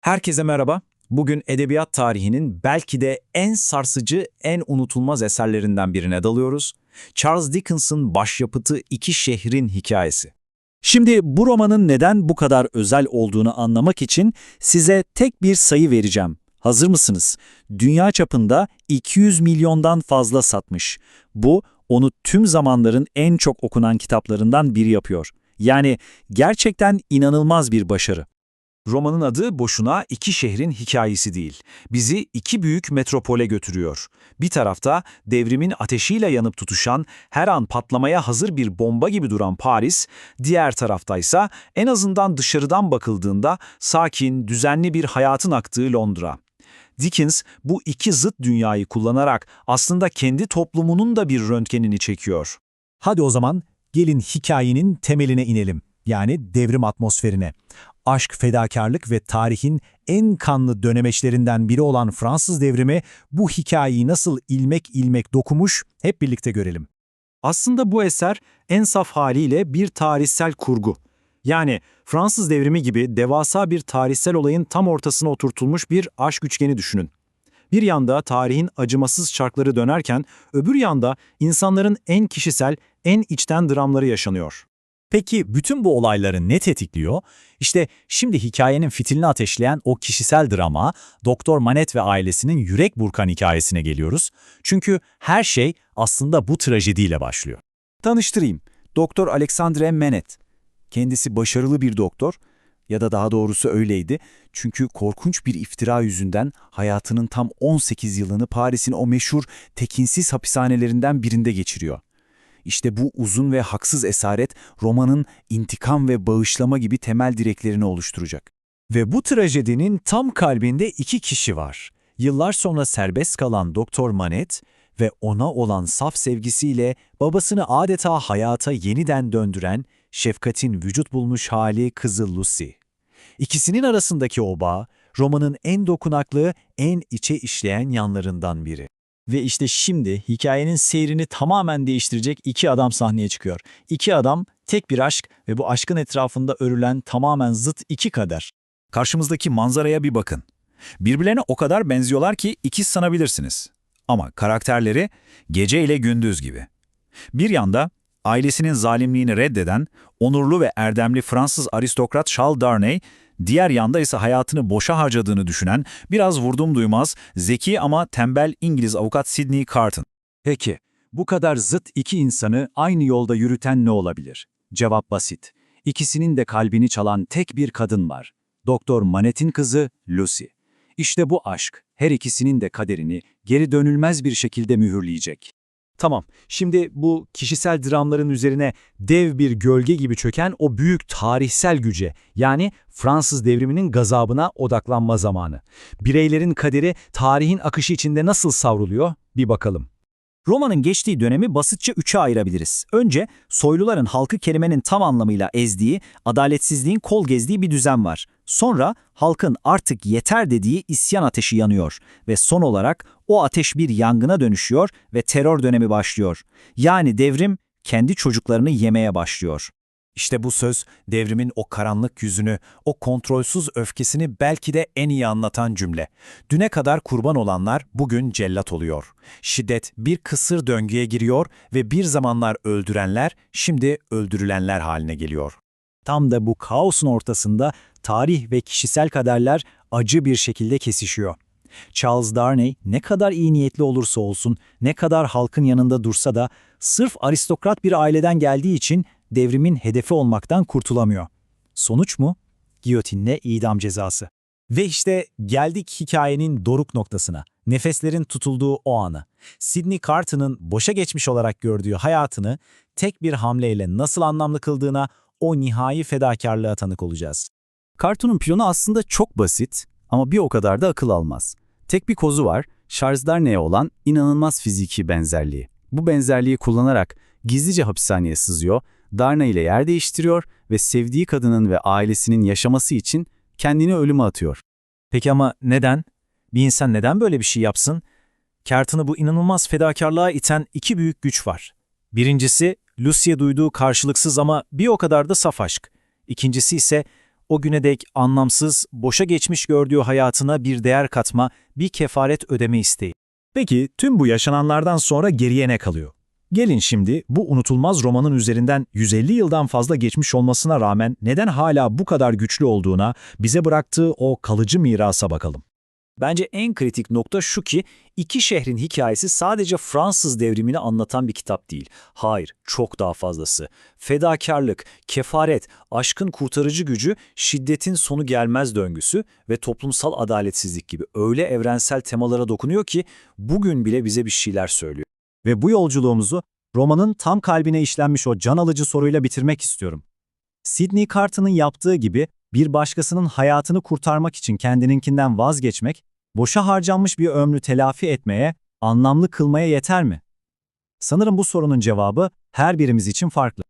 Herkese merhaba. Bugün edebiyat tarihinin belki de en sarsıcı, en unutulmaz eserlerinden birine dalıyoruz. Charles Dickens'ın başyapıtı İki Şehrin Hikayesi. Şimdi bu romanın neden bu kadar özel olduğunu anlamak için size tek bir sayı vereceğim. Hazır mısınız? Dünya çapında 200 milyondan fazla satmış. Bu onu tüm zamanların en çok okunan kitaplarından biri yapıyor. Yani gerçekten inanılmaz bir başarı. Romanın adı boşuna iki şehrin hikayesi değil. Bizi iki büyük metropole götürüyor. Bir tarafta devrimin ateşiyle yanıp tutuşan, her an patlamaya hazır bir bomba gibi duran Paris, diğer taraftaysa en azından dışarıdan bakıldığında sakin, düzenli bir hayatın aktığı Londra. Dickens bu iki zıt dünyayı kullanarak aslında kendi toplumunun da bir röntgenini çekiyor. Hadi o zaman gelin hikayenin temeline inelim. Yani devrim atmosferine. Aşk, fedakarlık ve tarihin en kanlı dönemeçlerinden biri olan Fransız devrimi bu hikayeyi nasıl ilmek ilmek dokumuş hep birlikte görelim. Aslında bu eser en saf haliyle bir tarihsel kurgu. Yani Fransız devrimi gibi devasa bir tarihsel olayın tam ortasına oturtulmuş bir aşk üçgeni düşünün. Bir yanda tarihin acımasız çarkları dönerken öbür yanda insanların en kişisel, en içten dramları yaşanıyor. Peki bütün bu olayları ne tetikliyor? İşte şimdi hikayenin fitilini ateşleyen o kişisel drama, Doktor Manet ve ailesinin yürek burkan hikayesine geliyoruz. Çünkü her şey aslında bu trajediyle başlıyor. Tanıştırayım. Doktor Alexandre Manet. Kendisi başarılı bir doktor ya da daha doğrusu öyleydi. Çünkü korkunç bir iftira yüzünden hayatının tam 18 yılını Paris'in o meşhur tekinsiz hapishanelerinden birinde geçiriyor. İşte bu uzun ve haksız esaret romanın intikam ve bağışlama gibi temel direklerini oluşturacak. Ve bu trajedinin tam kalbinde iki kişi var. Yıllar sonra serbest kalan Doktor Manet ve ona olan saf sevgisiyle babasını adeta hayata yeniden döndüren, şefkatin vücut bulmuş hali kızı Lucy. İkisinin arasındaki o bağ, romanın en dokunaklı, en içe işleyen yanlarından biri. Ve işte şimdi hikayenin seyrini tamamen değiştirecek iki adam sahneye çıkıyor. İki adam, tek bir aşk ve bu aşkın etrafında örülen tamamen zıt iki kader. Karşımızdaki manzaraya bir bakın. Birbirlerine o kadar benziyorlar ki ikiz sanabilirsiniz. Ama karakterleri gece ile gündüz gibi. Bir yanda ailesinin zalimliğini reddeden, onurlu ve erdemli Fransız aristokrat Charles Darnay, diğer yanda ise hayatını boşa harcadığını düşünen, biraz vurdum duymaz, zeki ama tembel İngiliz avukat Sidney Carton. Peki, bu kadar zıt iki insanı aynı yolda yürüten ne olabilir? Cevap basit. İkisinin de kalbini çalan tek bir kadın var. Doktor Manet'in kızı Lucy. İşte bu aşk her ikisinin de kaderini geri dönülmez bir şekilde mühürleyecek. Tamam, şimdi bu kişisel dramların üzerine dev bir gölge gibi çöken o büyük tarihsel güce, yani Fransız devriminin gazabına odaklanma zamanı. Bireylerin kaderi tarihin akışı içinde nasıl savruluyor? Bir bakalım. Romanın geçtiği dönemi basitçe üçe ayırabiliriz. Önce soyluların halkı kelimenin tam anlamıyla ezdiği, adaletsizliğin kol gezdiği bir düzen var. Sonra halkın artık yeter dediği isyan ateşi yanıyor ve son olarak o ateş bir yangına dönüşüyor ve terör dönemi başlıyor. Yani devrim kendi çocuklarını yemeye başlıyor. İşte bu söz devrimin o karanlık yüzünü, o kontrolsüz öfkesini belki de en iyi anlatan cümle. Düne kadar kurban olanlar bugün cellat oluyor. Şiddet bir kısır döngüye giriyor ve bir zamanlar öldürenler şimdi öldürülenler haline geliyor. Tam da bu kaosun ortasında tarih ve kişisel kaderler acı bir şekilde kesişiyor. Charles Darnay ne kadar iyi niyetli olursa olsun, ne kadar halkın yanında dursa da sırf aristokrat bir aileden geldiği için devrimin hedefi olmaktan kurtulamıyor. Sonuç mu? Giyotinle idam cezası. Ve işte geldik hikayenin doruk noktasına. Nefeslerin tutulduğu o anı. Sidney Carton'ın boşa geçmiş olarak gördüğü hayatını tek bir hamleyle nasıl anlamlı kıldığına o nihai fedakarlığa tanık olacağız. Cartoon'un planu aslında çok basit ama bir o kadar da akıl almaz. Tek bir kozu var, Charles Darnay'e olan inanılmaz fiziki benzerliği. Bu benzerliği kullanarak gizlice hapishaneye sızıyor, Darnay ile yer değiştiriyor ve sevdiği kadının ve ailesinin yaşaması için kendini ölüme atıyor. Peki ama neden? Bir insan neden böyle bir şey yapsın? Carton'ı bu inanılmaz fedakarlığa iten iki büyük güç var. Birincisi, Lucy'ye duyduğu karşılıksız ama bir o kadar da saf aşk. İkincisi ise o güne dek anlamsız, boşa geçmiş gördüğü hayatına bir değer katma, bir kefaret ödeme isteği. Peki tüm bu yaşananlardan sonra geriye ne kalıyor? Gelin şimdi bu unutulmaz romanın üzerinden 150 yıldan fazla geçmiş olmasına rağmen neden hala bu kadar güçlü olduğuna, bize bıraktığı o kalıcı mirasa bakalım. Bence en kritik nokta şu ki iki şehrin hikayesi sadece Fransız devrimini anlatan bir kitap değil. Hayır, çok daha fazlası. Fedakarlık, kefaret, aşkın kurtarıcı gücü, şiddetin sonu gelmez döngüsü ve toplumsal adaletsizlik gibi öyle evrensel temalara dokunuyor ki bugün bile bize bir şeyler söylüyor. Ve bu yolculuğumuzu romanın tam kalbine işlenmiş o can alıcı soruyla bitirmek istiyorum. Sidney Carton'ın yaptığı gibi bir başkasının hayatını kurtarmak için kendininkinden vazgeçmek, boşa harcanmış bir ömrü telafi etmeye, anlamlı kılmaya yeter mi? Sanırım bu sorunun cevabı her birimiz için farklı.